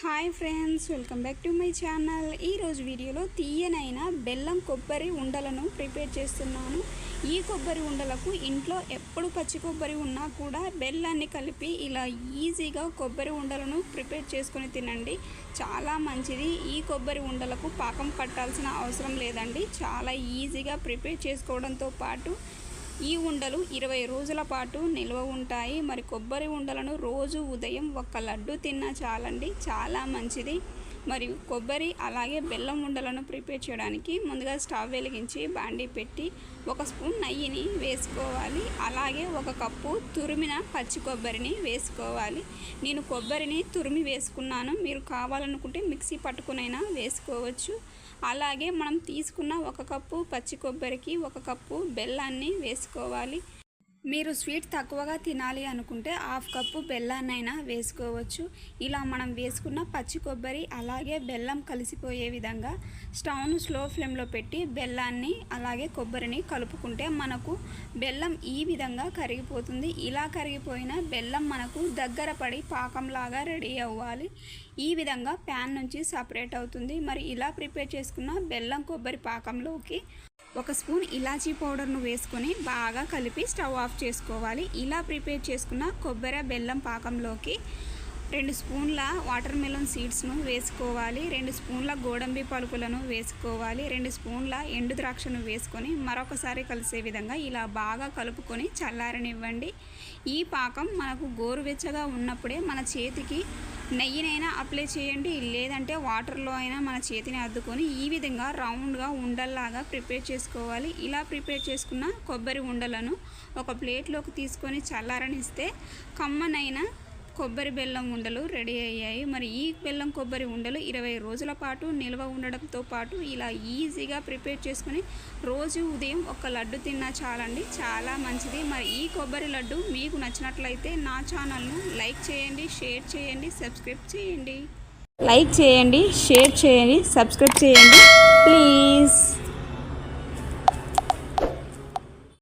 Hi friends welcome back to my channel. ఈరోజు వీడియోలో తీయనైన బెల్లం కొబ్బరి ఉండలను ప్రిపేర్ చేస్తున్నాను. ఈ కొబ్బరి ఉండలకు ఇంట్లో ఎప్పుడు పచ్చి కొబ్బరి ఉన్నా కూడా బెల్లాన్ని కలిపి ఇలా ఈజీగా కొబ్బరి ఉండలను ప్రిపేర్ చేసుకొని తినండి. చాలా మంచిది. ఈ కొబ్బరి ఉండలకు పాకం పట్టాల్సిన అవసరం లేదండి. చాలా ఈజీగా ప్రిపేర్ చేసుకోవడంతో పాటు ఈ ఉండలు ఇరవై రోజుల పాటు నిల్వ ఉంటాయి. మరి కొబ్బరి ఉండలను రోజు ఉదయం ఒక లడ్డు తిన్నా చాలండి. చాలా మంచిది. మరియు కొబ్బరి అలాగే బెల్లం ఉండలను ప్రిపేర్ చేయడానికి ముందుగా స్టవ్ వెలిగించి బాండీ పెట్టి ఒక స్పూన్ నెయ్యిని వేసుకోవాలి. అలాగే ఒక కప్పు తురిమిన పచ్చి కొబ్బరిని వేసుకోవాలి. నేను కొబ్బరిని తురిమి వేసుకున్నాను. మీరు కావాలనుకుంటే మిక్సీ పట్టుకునైనా వేసుకోవచ్చు. అలాగే మనం తీసుకున్న ఒక కప్పు పచ్చి కొబ్బరికి ఒక కప్పు బెల్లాన్ని వేసుకోవాలి. మీరు స్వీట్ తక్కువగా తినాలి అనుకుంటే హాఫ్ కప్పు బెల్లాన్నైనా వేసుకోవచ్చు. ఇలా మనం వేసుకున్న పచ్చి కొబ్బరి అలాగే బెల్లం కలిసిపోయే విధంగా స్టవ్ను స్లో ఫ్లేమ్లో పెట్టి బెల్లాన్ని అలాగే కొబ్బరిని కలుపుకుంటే మనకు బెల్లం ఈ విధంగా కరిగిపోతుంది. ఇలా కరిగిపోయిన బెల్లం మనకు దగ్గర పడి పాకంలాగా రెడీ అవ్వాలి. ఈ విధంగా ప్యాన్ నుంచి సపరేట్ అవుతుంది. మరి ఇలా ప్రిపేర్ చేసుకున్న బెల్లం కొబ్బరి పాకంలోకి ఒక స్పూన్ ఇలాచీ పౌడర్ను వేసుకొని బాగా కలిపి స్టవ్ ఆఫ్ చేసుకోవాలి. ఇలా ప్రిపేర్ చేసుకున్న కొబ్బరి బెల్లం పాకంలోకి రెండు స్పూన్ల వాటర్ మెలన్ సీడ్స్ను వేసుకోవాలి రెండు స్పూన్ల గోడంబి పలుకులను వేసుకోవాలి రెండు స్పూన్ల ఎండు ద్రాక్షను వేసుకొని మరొకసారి కలిసే విధంగా ఇలా బాగా కలుపుకొని చల్లారనివ్వండి. ఈ పాకం మనకు గోరువెచ్చగా ఉన్నప్పుడే మన చేతికి నెయ్యినైనా అప్లై చేయండి లేదంటే వాటర్లో అయినా మన చేతిని అద్దుకొని ఈ విధంగా రౌండ్గా ఉండల్లాగా ప్రిపేర్ చేసుకోవాలి. ఇలా ప్రిపేర్ చేసుకున్న కొబ్బరి ఉండలను ఒక ప్లేట్లోకి తీసుకొని చల్లారనిస్తే కమ్మనైన కొబ్బరి బెల్లం ఉండలు రెడీ అయ్యాయి. మరి ఈ బెల్లం కొబ్బరి ఉండలు ఇరవై రోజుల పాటు నిల్వ ఉండడంతో పాటు ఇలా ఈజీగా ప్రిపేర్ చేసుకుని రోజు ఉదయం ఒక లడ్డు తిన్నా చాలండి చాలా మంచిది. మరి ఈ కొబ్బరి లడ్డు మీకు నచ్చినట్లయితే నా ఛానల్ను లైక్ చేయండి షేర్ చేయండి సబ్స్క్రైబ్ చేయండి. లైక్ చేయండి షేర్ చేయండి సబ్స్క్రైబ్ చేయండి. ప్లీజ్.